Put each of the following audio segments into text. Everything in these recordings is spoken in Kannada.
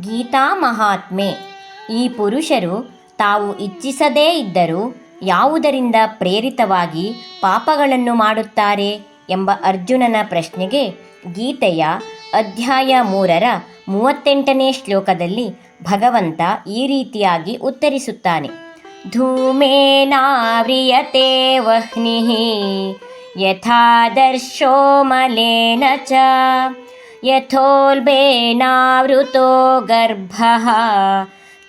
ಗೀತಾ ಮಹಾತ್ಮೆ. ಈ ಪುರುಷರು ತಾವು ಇಚ್ಛಿಸದೇ ಇದ್ದರೂ ಯಾವುದರಿಂದ ಪ್ರೇರಿತವಾಗಿ ಪಾಪಗಳನ್ನು ಮಾಡುತ್ತಾರೆ ಎಂಬ ಅರ್ಜುನನ ಪ್ರಶ್ನೆಗೆ ಗೀತೆಯ ಅಧ್ಯಾಯ ಮೂರರ ಮೂವತ್ತೆಂಟನೇ ಶ್ಲೋಕದಲ್ಲಿ ಭಗವಂತ ಈ ರೀತಿಯಾಗಿ ಉತ್ತರಿಸುತ್ತಾನೆ. ಧೂಮೇನಾವ್ರಿಯತೆ ವಹ್ನಿ ಯಥಾದರ್ಶೋ ಮಲೇನ ಚ ಯಥೋಲ್ಬೇನಾವೃತೋ ಗರ್ಭಃ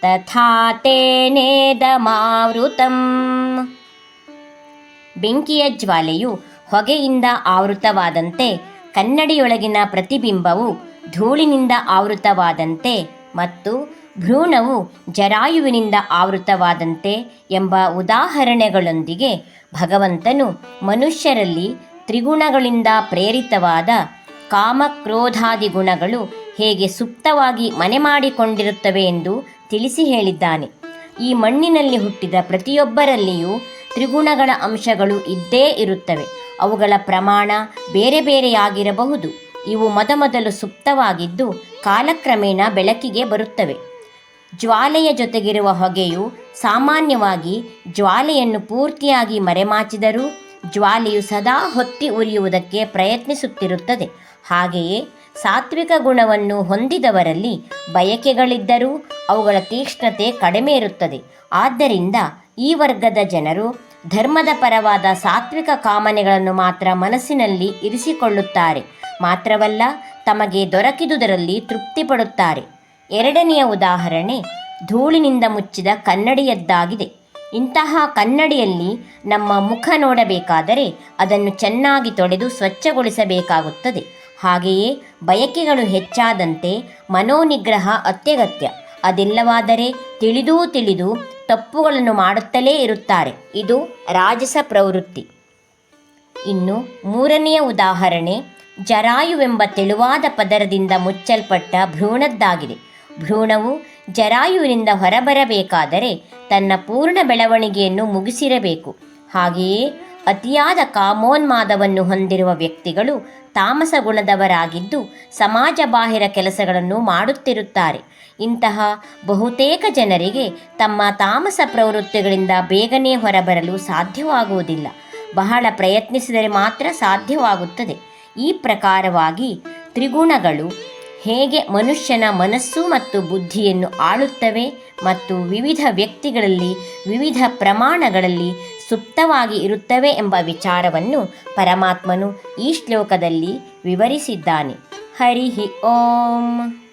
तथा ತೇನೇದಮಾವೃತಂ ಬೆಂಕಿಯ ಜ್ವಾಲೆಯು ಹೊಗೆಯಿಂದ ಆವೃತವಾದಂತೆ, ಕನ್ನಡಿಯೊಳಗಿನ ಪ್ರತಿಬಿಂಬವು ಧೂಳಿನಿಂದ ಆವೃತವಾದಂತೆ ಮತ್ತು ಭ್ರೂಣವು ಜರಾಯುವಿನಿಂದ ಆವೃತವಾದಂತೆ ಎಂಬ ಉದಾಹರಣೆಗಳೊಂದಿಗೆ ಭಗವಂತನು ಮನುಷ್ಯರಲ್ಲಿ ತ್ರಿಗುಣಗಳಿಂದ ಪ್ರೇರಿತವಾದ ಕಾಮಕ್ರೋಧಾದಿ ಗುಣಗಳು ಹೇಗೆ ಸುಪ್ತವಾಗಿ ಮನೆ ಮಾಡಿಕೊಂಡಿರುತ್ತವೆ ಎಂದು ತಿಳಿಸಿ ಹೇಳಿದ್ದಾನೆ. ಈ ಮಣ್ಣಿನಲ್ಲಿ ಹುಟ್ಟಿದ ಪ್ರತಿಯೊಬ್ಬರಲ್ಲಿಯೂ ತ್ರಿಗುಣಗಳ ಅಂಶಗಳು ಇದ್ದೇ ಇರುತ್ತವೆ. ಅವುಗಳ ಪ್ರಮಾಣ ಬೇರೆ ಬೇರೆಯಾಗಿರಬಹುದು. ಇವು ಮೊದಮೊದಲು ಸುಪ್ತವಾಗಿದ್ದು ಕಾಲಕ್ರಮೇಣ ಬೆಳಕಿಗೆ ಬರುತ್ತವೆ. ಜ್ವಾಲೆಯ ಜೊತೆಗಿರುವ ಹೊಗೆಯು ಸಾಮಾನ್ಯವಾಗಿ ಜ್ವಾಲೆಯನ್ನು ಪೂರ್ತಿಯಾಗಿ ಮರೆಮಾಚಿದರೂ ಜ್ವಾಲೆಯು ಸದಾ ಹೊತ್ತಿ ಉರಿಯುವುದಕ್ಕೆ ಪ್ರಯತ್ನಿಸುತ್ತಿರುತ್ತದೆ. ಹಾಗೆಯೇ ಸಾತ್ವಿಕ ಗುಣವನ್ನು ಹೊಂದಿದವರಲ್ಲಿ ಬಯಕೆಗಳಿದ್ದರೂ ಅವುಗಳ ತೀಕ್ಷ್ಣತೆ ಕಡಿಮೆ ಇರುತ್ತದೆ. ಆದ್ದರಿಂದ ಈ ವರ್ಗದ ಜನರು ಧರ್ಮದ ಪರವಾದ ಸಾತ್ವಿಕ ಕಾಮನೆಗಳನ್ನು ಮಾತ್ರ ಮನಸ್ಸಿನಲ್ಲಿ ಇರಿಸಿಕೊಳ್ಳುತ್ತಾರೆ. ಮಾತ್ರವಲ್ಲ, ತಮಗೆ ದೊರಕಿದುದರಲ್ಲಿ ತೃಪ್ತಿಪಡುತ್ತಾರೆ. ಎರಡನೆಯ ಉದಾಹರಣೆ ಧೂಳಿನಿಂದ ಮುಚ್ಚಿದ ಕನ್ನಡಿಯದ್ದಾಗಿದೆ. ಇಂತಹ ಕನ್ನಡಿಯಲ್ಲಿ ನಮ್ಮ ಮುಖ ನೋಡಬೇಕಾದರೆ ಅದನ್ನು ಚೆನ್ನಾಗಿ ತೊಳೆದು ಸ್ವಚ್ಛಗೊಳಿಸಬೇಕಾಗುತ್ತದೆ. ಹಾಗೆಯೇ ಬಯಕೆಗಳು ಹೆಚ್ಚಾದಂತೆ ಮನೋನಿಗ್ರಹ ಅತ್ಯಗತ್ಯ. ಅದಿಲ್ಲವಾದರೆ ತಿಳಿದೂ ತಿಳಿದು ತಪ್ಪುಗಳನ್ನು ಮಾಡುತ್ತಲೇ ಇರುತ್ತಾರೆ. ಇದು ರಾಜಸ ಪ್ರವೃತ್ತಿ. ಇನ್ನು ಮೂರನೆಯ ಉದಾಹರಣೆ ಜರಾಯುವೆಂಬ ತೆಳುವಾದ ಪದರದಿಂದ ಮುಚ್ಚಲ್ಪಟ್ಟ ಭ್ರೂಣದ್ದಾಗಿದೆ. ಭ್ರೂಣವು ಜರಾಯುವಿನಿಂದ ಹೊರಬರಬೇಕಾದರೆ ತನ್ನ ಪೂರ್ಣ ಬೆಳವಣಿಗೆಯನ್ನು ಮುಗಿಸಿರಬೇಕು. ಹಾಗೆಯೇ ಅತಿಯಾದ ಕಾಮೋನ್ಮಾದವನ್ನು ಹೊಂದಿರುವ ವ್ಯಕ್ತಿಗಳು ತಾಮಸ ಗುಣದವರಾಗಿದ್ದು ಸಮಾಜ ಬಾಹಿರ ಕೆಲಸಗಳನ್ನು ಮಾಡುತ್ತಿರುತ್ತಾರೆ. ಇಂತಹ ಬಹುತೇಕ ಜನರಿಗೆ ತಮ್ಮ ತಾಮಸ ಪ್ರವೃತ್ತಿಗಳಿಂದ ಬೇಗನೆ ಹೊರಬರಲು ಸಾಧ್ಯವಾಗುವುದಿಲ್ಲ. ಬಹಳ ಪ್ರಯತ್ನಿಸಿದರೆ ಮಾತ್ರ ಸಾಧ್ಯವಾಗುತ್ತದೆ. ಈ ಪ್ರಕಾರವಾಗಿ ತ್ರಿಗುಣಗಳು ಹೇಗೆ ಮನುಷ್ಯನ ಮನಸ್ಸು ಮತ್ತು ಬುದ್ಧಿಯನ್ನು ಆಳುತ್ತವೆ ಮತ್ತು ವಿವಿಧ ವ್ಯಕ್ತಿಗಳಲ್ಲಿ, ವಿವಿಧ ಪ್ರಮಾಣಗಳಲ್ಲಿ ಸುಪ್ತವಾಗಿ ಇರುತ್ತವೆ ಎಂಬ ವಿಚಾರವನ್ನು ಪರಮಾತ್ಮನು ಈ ಶ್ಲೋಕದಲ್ಲಿ ವಿವರಿಸಿದ್ದಾನೆ. ಹರಿ ಓಂ.